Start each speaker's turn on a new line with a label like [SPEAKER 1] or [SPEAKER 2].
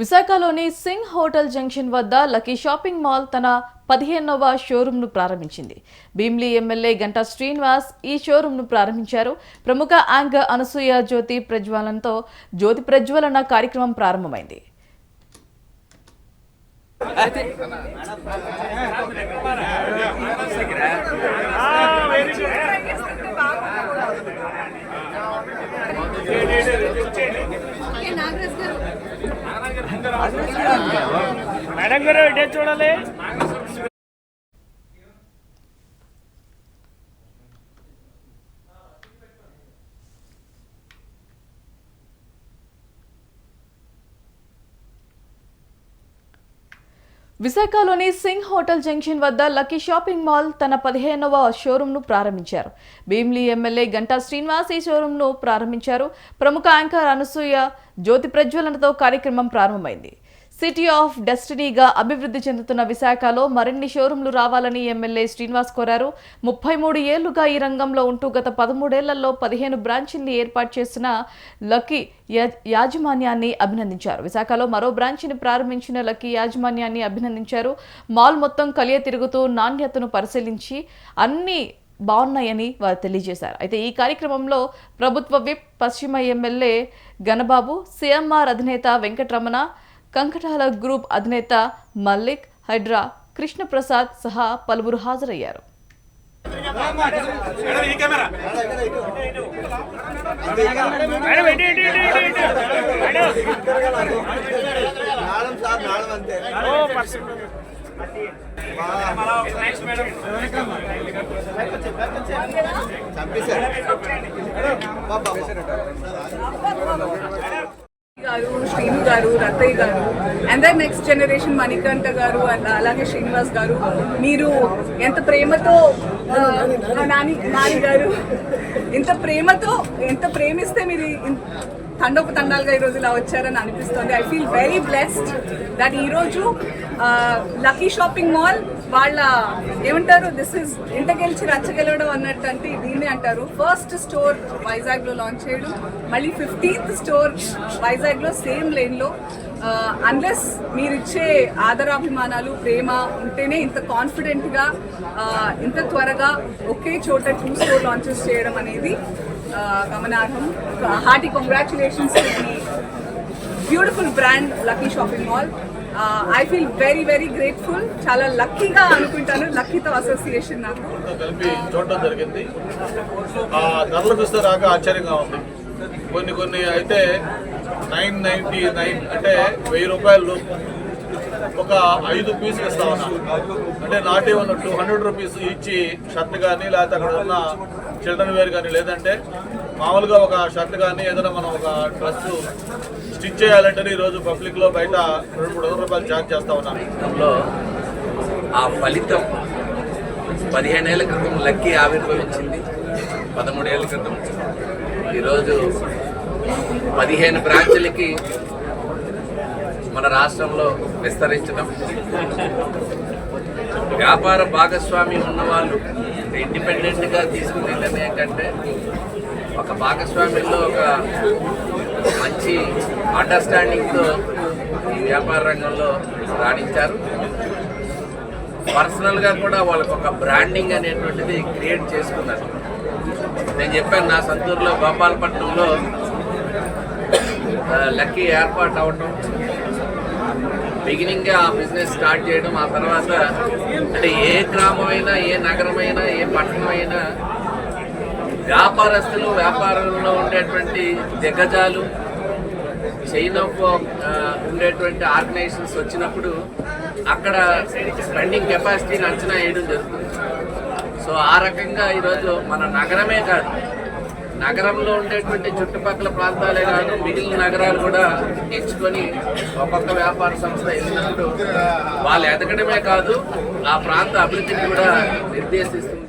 [SPEAKER 1] విశాఖలోని Singh hotel junction వద్ద lucky shopping mall తన పదిహేనవ షోరూంను ప్రారంభించింది. భీమ్లీ ఎమ్మెల్యే గంటా శ్రీనివాస్ ఈ షోరూంను ప్రారంభించారు. ప్రముఖ యాంకర్ అనసూయ జ్యోతి ప్రజ్వలనతో జ్యోతి ప్రజ్వలన కార్యక్రమం ప్రారంభమైంది.
[SPEAKER 2] మేడం గారు ఇటే చూడాలి.
[SPEAKER 1] విశాఖలోని సింగ్ హోటల్ జంక్షన్ వద్ద లక్కీ షాపింగ్ మాల్ తన పదిహేనవ షోరూంను ప్రారంభించారు. భీమ్లీ ఎమ్మెల్యే గంటా శ్రీనివాస్ ఈ షోరూంను ప్రారంభించారు. ప్రముఖ యాంకర్ అనసూయ జ్యోతి ప్రజ్వలనతో కార్యక్రమం ప్రారంభమైంది. సిటీ ఆఫ్ డెస్టినీగా అభివృద్ధి చెందుతున్న విశాఖలో మరిన్ని షోరూంలు రావాలని ఎమ్మెల్యే శ్రీనివాస్ కోరారు. ముప్పై మూడు ఏళ్ళుగా ఈ రంగంలో ఉంటూ గత పదమూడేళ్ళలో పదిహేను బ్రాంచీల్ని ఏర్పాటు చేసిన లక్కీ యా- యాజమాన్యాన్ని అభినందించారు. విశాఖలో మరో బ్రాంచిని ప్రారంభించిన లక్కీ యాజమాన్యాన్ని అభినందించారు. మాల్ మొత్తం కలియ తిరుగుతూ నాణ్యతను పరిశీలించి అన్ని బాగున్నాయని వారు తెలియజేశారు. అయితే ఈ కార్యక్రమంలో ప్రభుత్వ విప్ పశ్చిమ ఎమ్మెల్యే గణబాబు సిఎంఆర్ అధినేత వెంకటరమణ కంకటాల గ్రూప్ అధినేత మల్లిక్ హైడ్రా కృష్ణప్రసాద్ సహా పలువురు హాజరయ్యారు.
[SPEAKER 2] చంపేశారు ఇటు ఇటు ఇటు ఇటు ఇటు మేడం
[SPEAKER 3] నాళం సార్ నాళం అంతే
[SPEAKER 2] ఓ పర్సన్
[SPEAKER 3] చంపేశారు పాప
[SPEAKER 4] గారు శ్రీను గారు గారు. And then next generation Manikanta గారు అండ్ అలాగే శ్రీనివాస్ గారు. మీరు ఎంత ప్రేమతో నాని నాని గారు ఇంత ప్రేమతో ఎంత ప్రేమిస్తే మీరు ఇన్- తండోపు తండాలుగా ఈరోజు ఇలా వచ్చారని అనిపిస్తుంది. I feel very blessed that ఈరోజు లక్కీ షాపింగ్ మాల్ వాళ్ళ ఏమంటారు దిస్ ఇస్ ఇంటగెలిచి రచ్చగెలవడం అన్నట్టు అంటే దీన్నే అంటారు. ఫస్ట్ స్టోర్ వైజాగ్లో లాంచ్ చేయడం మళ్ళీ ఫిఫ్టీన్త్ స్టోర్ వైజాగ్లో సేమ్ లేన్లో అన్లెస్ మీరు ఇచ్చే ఆదరాభిమానాలు ప్రేమ ఉంటేనే ఇంత కాన్ఫిడెంట్గా ఇంత త్వరగా ఒకే చోట టూ స్టోర్ లాంచెస్ చేయడం అనేది గమనార్హం. Hearty congratulations beautiful brand lucky shopping mall I feel very very grateful చాలా లక్కీగా అనుకుంటాను. లక్కీతో అసోసియేషన్ నాకు.
[SPEAKER 5] కలిపి చూడటం జరిగింది. ధరలు చూస్తే రాక ఆశ్చర్యంగా ఉంది. కొన్ని కొన్ని అయితే నైన్ నైన్టీ నైన్ అంటే వెయ్యి రూపాయలు ఒక ఐదు పీసులు ఇస్తా ఉన్నాం అంటే నాటి ఉన్న టూ హండ్రెడ్ రూపీస్ ఇచ్చి షర్ట్ కానీ లేకపోతే అక్కడ ఉన్న చిల్డ్రన్ వేర్ కానీ లేదంటే మామూలుగా ఒక షర్ట్ కానీ ఏదైనా మనం ఒక డ్రెస్ స్టిచ్ చేయాలంటే ఈరోజు పబ్లిక్లో బయట రెండు మూడు వందల రూపాయలు ఛార్జ్ చేస్తా ఉన్నాం.
[SPEAKER 6] ఆ ఫలితం పదిహేనేళ్ళ క్రితం లక్కీ ఆవిర్భవించింది పదమూడేళ్ళ క్రితం ఈరోజు పదిహేను బ్రాంచ్లకి మన రాష్ట్రంలో విస్తరించడం. వ్యాపార భాగస్వామి ఉన్నవాళ్ళు ఇండిపెండెంట్గా తీసుకునే నిర్ణయం కంటే ఒక భాగస్వామ్యంలో ఒక మంచి అండర్స్టాండింగ్తో ఈ వ్యాపార రంగంలో రాణించారు. పర్సనల్గా కూడా వాళ్ళకు ఒక బ్రాండింగ్ అనేటువంటిది క్రియేట్ చేసుకున్నారు. నేను చెప్పాను నా సొంతూరులో గోపాలపట్నంలో లక్కీ ఏర్పాటు అవటం బిగినింగ్గా ఆ బిజినెస్ స్టార్ట్ చేయడం ఆ తర్వాత అంటే ఏ గ్రామమైనా ఏ నగరమైనా ఏ పట్టణమైనా వ్యాపారస్తులు వ్యాపారంలో ఉండేటువంటి దిగ్గజాలు చైన్ ఆఫ్ uh, ఉండేటువంటి ఆర్గనైజేషన్స్ వచ్చినప్పుడు అక్కడ స్పెండింగ్ కెపాసిటీని అంచనా వేయడం జరుగుతుంది. సో ఆ రకంగా ఈరోజు మన నగరమే కాదు నగరంలో ఉండేటువంటి చుట్టుపక్కల ప్రాంతాలే కాదు మిగిలిన నగరాలు కూడా ఎంచుకొని ఒక్కొక్క వ్యాపార సంస్థ వెళ్ళినప్పుడు వాళ్ళు ఎదగడమే కాదు ఆ ప్రాంత అభివృద్ధిని కూడా నిర్దేశిస్తుంది